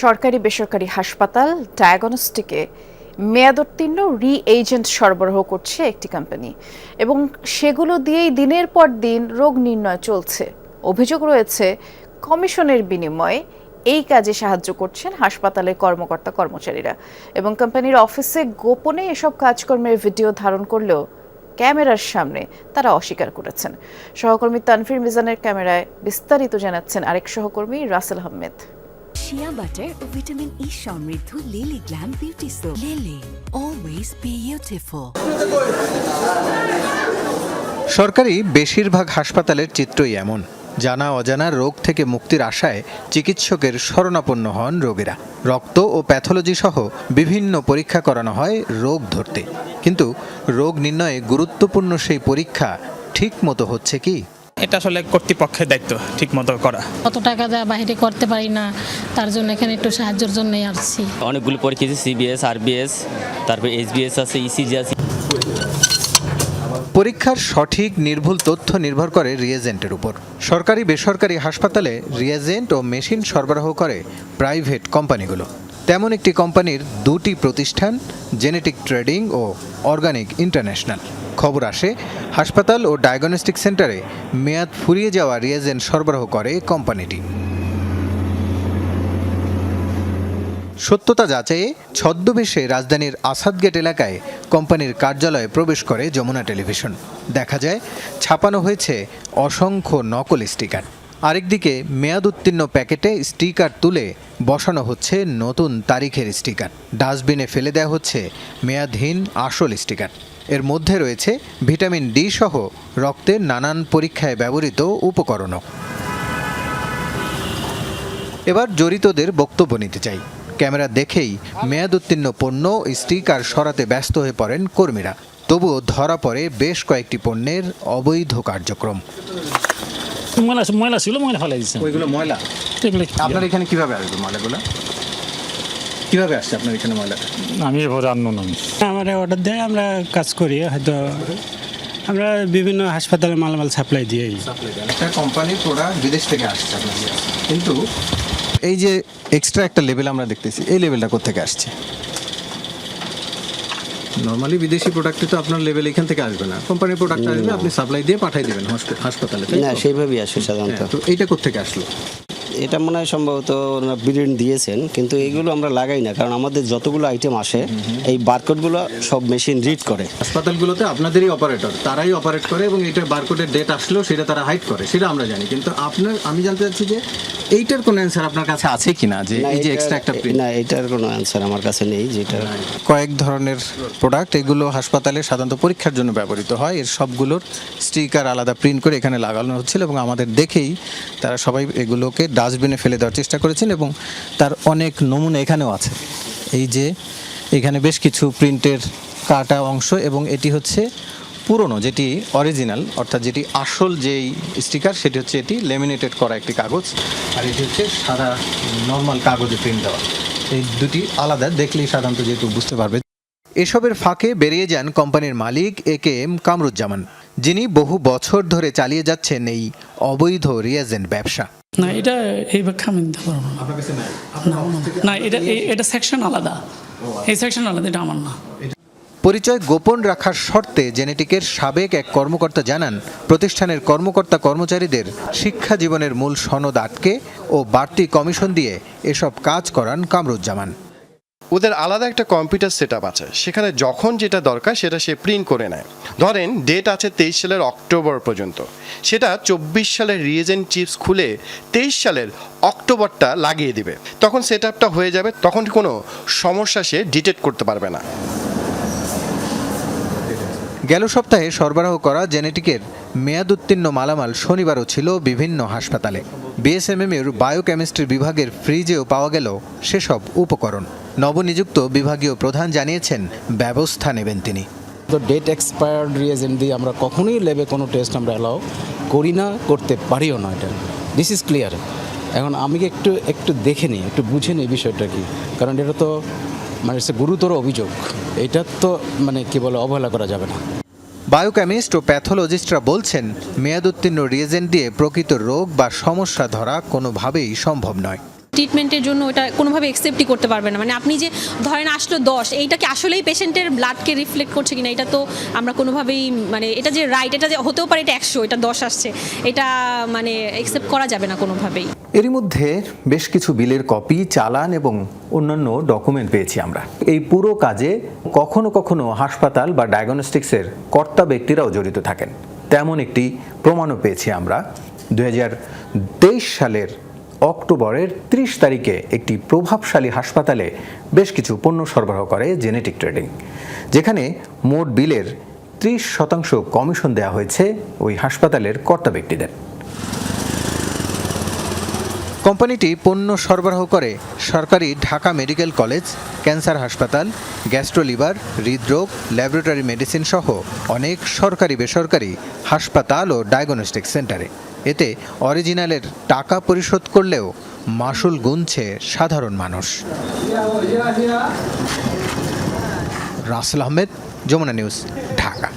সরকারি বেসরকারি হাসপাতাল ডায়াগনস্টিকে মেয়াদোত্তীর্ণ রি এজেন্ট সরবরাহ করছে একটি কোম্পানি এবং সেগুলো দিয়েই দিনের পর দিন রোগ নির্ণয় চলছে। অভিযোগ রয়েছে, কমিশনের বিনিময়ে এই কাজে সাহায্য করছেন হাসপাতালের কর্মকর্তা কর্মচারীরা এবং কোম্পানির অফিসে গোপনে এসব কাজকর্মের ভিডিও ধারণ করলেও ক্যামেরার সামনে তারা অস্বীকার করেছেন। সহকর্মী তানফির মিজানের ক্যামেরায় বিস্তারিত জানাচ্ছেন আরেক সহকর্মী রাসেল আহমেদ। শিয়া বাটার ও ভিটামিন ই সমৃদ্ধ Lily glam beauty soap Lily always beautiful সরকারি বেশিরভাগ হাসপাতালের চিত্রই এমন। জানা অজানা রোগ থেকে মুক্তির আশায় চিকিৎসকের শরণাপন্ন হন রোগীরা। রক্ত ও প্যাথোলজি সহ বিভিন্ন পরীক্ষা করানো হয় রোগ ধরতে। কিন্তু রোগ নির্ণয়ে গুরুত্বপূর্ণ সেই পরীক্ষা ঠিক মতো হচ্ছে কি? এটা আসলে কর্তৃপক্ষের দায়িত্ব ঠিক মতো করা। অত টাকা দেওয়া বাইরে করতে পারি না তার জন্য এখানে একটু সাহায্যের জন্যই আসছি। অনেকগুলো পরীক্ষা আছে সিবিএস আরবিএস তারপরে এইচবিএস আছে ইসিজি আছে। পরীক্ষার সঠিক নির্ভুল তথ্য নির্ভর করে রিয়েজেন্টের উপর। সরকারি বেসরকারি হাসপাতালে রিয়েজেন্ট ও মেশিন সরবরাহ করে প্রাইভেট কোম্পানিগুলো। তেমন একটি কোম্পানির দুটি প্রতিষ্ঠান জেনেটিক ট্রেডিং ও অর্গানিক ইন্টারন্যাশনাল খবর আসে, হাসপাতাল ও ডায়াগনস্টিক সেন্টারে মেয়াদ ফুরিয়ে যাওয়া রিয়েজেন্ট সরবরাহ করে কোম্পানিটি। সত্যতা যাচাইয়ে ছদ্মবেশে রাজধানীর আসাদগেট এলাকায় কোম্পানির কার্যালয়ে প্রবেশ করে যমুনা টেলিভিশন। দেখা যায়, ছাপানো হয়েছে অসংখ্য নকল স্টিকার। আরেকদিকে, মেয়াদ উত্তীর্ণ প্যাকেটে স্টিকার তুলে বসানো হচ্ছে নতুন তারিখের স্টিকার। ডাস্টবিনে ফেলে দেওয়া হচ্ছে মেয়াদহীন আসল স্টিকার। এর মধ্যে রয়েছে ভিটামিন ডি সহ রক্তের নানান পরীক্ষায় ব্যবহৃত উপকরণও। এবার জড়িতদের বক্তব্য নিতে চাই। ক্যামেরা দেখেই মেয়াদ উত্তীর্ণ পণ্য ও স্টিকার সরাতে ব্যস্ত হয়ে পড়েন কর্মীরা। তবুও ধরা পড়ে বেশ কয়েকটি পণ্যের অবৈধ কার্যক্রম। ময়লা ময়লা ছিল ময়লা ফেলাই দিচ্ছে ওইগুলো ময়লা? আপনার এখানে কীভাবে আসবে ময়লাগুলো? কীভাবে আসছে আপনার এখানে ময়লাটা আমি এবার আননো না আমরা অর্ডার দেয় আমরা কাজ করি হয়তো আমরা বিভিন্ন হাসপাতালে মালামাল সাপ্লাই দিয়ে একটা কোম্পানির প্রোডাক্ট বিদেশ থেকে আসছে কিন্তু এই যে এক্সট্রা একটা লেভেল আমরা দেখতেছি এই লেভেলটা কোথেকে আসছে? নর্মালি বিদেশি প্রোডাক্টে তো আপনার লেভেল এখান থেকে আসবে না। কোম্পানির প্রোডাক্ট আসবে আপনি সাপ্লাই দিয়ে পাঠিয়ে দেবেন হাসপাতালে না সেইভাবেই আসে সাধারণত। হ্যাঁ, তো এইটা কোথেকে আসলো? এটা মনে হয় সম্ভবত ওনারা প্রিন্ট দিয়েছেন কিন্তু এগুলো আমরা লাগাই না কারণ আমাদের যতগুলো আইটেম আসে এই বারকোডগুলো সব মেশিন রিড করে। হাসপাতালগুলোতে আপনাদেরই অপারেটর তারাই অপারেট করে এবং এইটার বারকোডের ডেট আসলেও সেটা তারা হাইড করে সেটা আমরা জানি। কিন্তু আপনার আমি জানতে চাচ্ছি যে এইটার কোনো অ্যান্সার আপনার কাছে আছে কি না যে এই যে এক্সট্রা একটা? না এটার কোনো অ্যান্সার আমার কাছে নেই যেটা কয়েক ধরনের প্রোডাক্ট এগুলো হাসপাতালে সাধারণত পরীক্ষার জন্য ব্যবহৃত হয়। এর সবগুলোর স্টিকার আলাদা প্রিন্ট করে এখানে লাগানো হচ্ছিল এবং আমাদের দেখেই তারা সবাই এগুলোকে ডাস্টবিনে ফেলে দেওয়ার চেষ্টা করেছেন এবং তার অনেক নমুনা এখানেও আছে। এই যে, এখানে বেশ কিছু প্রিন্টের কাটা অংশ এবং এটি হচ্ছে পুরনো, যেটি অরিজিনাল, অর্থাৎ যেটি আসল যেই স্টিকার, সেটি হচ্ছে এটি লেমিনেটেড করা একটি কাগজ আর এটি হচ্ছে সাদা নর্মাল কাগজে প্রিন্ট দেওয়া। এই দুটি আলাদা, দেখলেই সাধারণত যেহেতু বুঝতে পারবে। এসবের ফাঁকে বেরিয়ে যান কোম্পানির মালিক এ কে এম কামরুজ্জামান, যিনি বহু বছর ধরে চালিয়ে যাচ্ছেন এই অবৈধ রিয়াজেন্ট ব্যবসা। না এটা এই ব্যাখ্যা আমি দিতে পারব না না, না। এটা এটা সেকশন আলাদা। এই সেকশন আলাদা এটা আমার না। পরিচয় গোপন রাখার শর্তে জেনেটিকের সাবেক এক কর্মকর্তা জানান প্রতিষ্ঠানের কর্মকর্তা কর্মচারীদের শিক্ষা জীবনের মূল সনদ আটকে ও বাড়তি কমিশন দিয়ে এসব কাজ করান কামরুজ্জামান। ওদের আলাদা একটা কম্পিউটার সেট আছে। সেখানে যখন যেটা দরকার সেটা সে প্রিন্ট করে নেয়। ধরেন ডেট আছে তেইশ সালের অক্টোবর পর্যন্ত। সেটা চব্বিশ সালের রিয়েজেন্ট চিপস খুলে তেইশ সালের অক্টোবরটা লাগিয়ে দিবে। তখন সেট আপটা হয়ে যাবে, তখন কোনো সমস্যা সে ডিটেক্ট করতে পারবে না। গেল সপ্তাহে সরবরাহ করা জেনেটিকের মেয়াদ উত্তীর্ণ মালামাল শনিবারও ছিল বিভিন্ন হাসপাতালে। বিএসএমএম এর বায়োকেমিস্ট্রি বিভাগের ফ্রিজেও পাওয়া গেল সেসব উপকরণ। নবনিযুক্ত বিভাগীয় প্রধান জানিয়েছেন ব্যবস্থা নেবেন তিনি। তো ডেট এক্সপায়ার্ড রিয়েজেন্ট দিয়ে আমরা কখনোই লেবে কোনো টেস্ট আমরা অ্যালাউ করি না করতে পারিও না এটা। দিস ইজ ক্লিয়ার এখন আমি একটু একটু দেখে নিই একটু বুঝে নিই বিষয়টা কি। কারণ এটা তো মানে হচ্ছে গুরুতর অভিযোগ। এটা তো মানে কি বলে অবহেলা করা যাবে না। বায়োকেমিস্ট ও প্যাথোলজিস্টরা বলছেন মেয়াদ উত্তীর্ণ রিয়েজেন্ট দিয়ে প্রকৃত রোগ বা সমস্যা ধরা কোনোভাবেই সম্ভব নয়। ট্রিটমেন্টের জন্য ওটা কোনোভাবে অ্যাকসেপ্টই করতে পারবে না। মানে আপনি যে ধরেন আসলো দশ, এইটা কি আসলেই পেশেন্টের ব্লাডকে রিফ্লেক্ট করছে কিনা? এটা তো আমরা কোনোভাবেই মানে এটা যে রাইট এটা যে হতেও পারে এটা একশো, এটা দশ আসছে। এটা মানে অ্যাকসেপ্ট করা যাবে না কোনোভাবেই। এরই মধ্যে বেশ কিছু বিলের কপি চালান এবং অন্যান্য ডকুমেন্ট পেয়েছি আমরা। এই পুরো কাজে কখনো কখনো হাসপাতাল বা ডায়াগনস্টিক্সের কর্তা ব্যক্তিরাও জড়িত থাকেন। তেমন একটি প্রমাণও পেয়েছি আমরা। দুই হাজার তেইশ সালের অক্টোবরের ৩০ তারিখে একটি প্রভাবশালী হাসপাতালে বেশ কিছু পণ্য সরবরাহ করে জেনেটিক ট্রেডিং, যেখানে মোট বিলের ত্রিশ শতাংশ কমিশন দেওয়া হয়েছে ওই হাসপাতালের কর্তা ব্যক্তিদের। কোম্পানিটি পণ্য সরবরাহ করে সরকারি ঢাকা মেডিকেল কলেজ, ক্যান্সার হাসপাতাল, গ্যাস্ট্রোলিভার, হৃদরোগ, ল্যাবরেটরি মেডিসিন সহ অনেক সরকারি বেসরকারি হাসপাতাল ও ডায়াগনস্টিক সেন্টারে। এতে অরিজিনালের টাকা পরিশোধ করলেও মাসুল গুনছে সাধারণ মানুষ। রাসেল আহমেদ যমুনা নিউজ ঢাকা।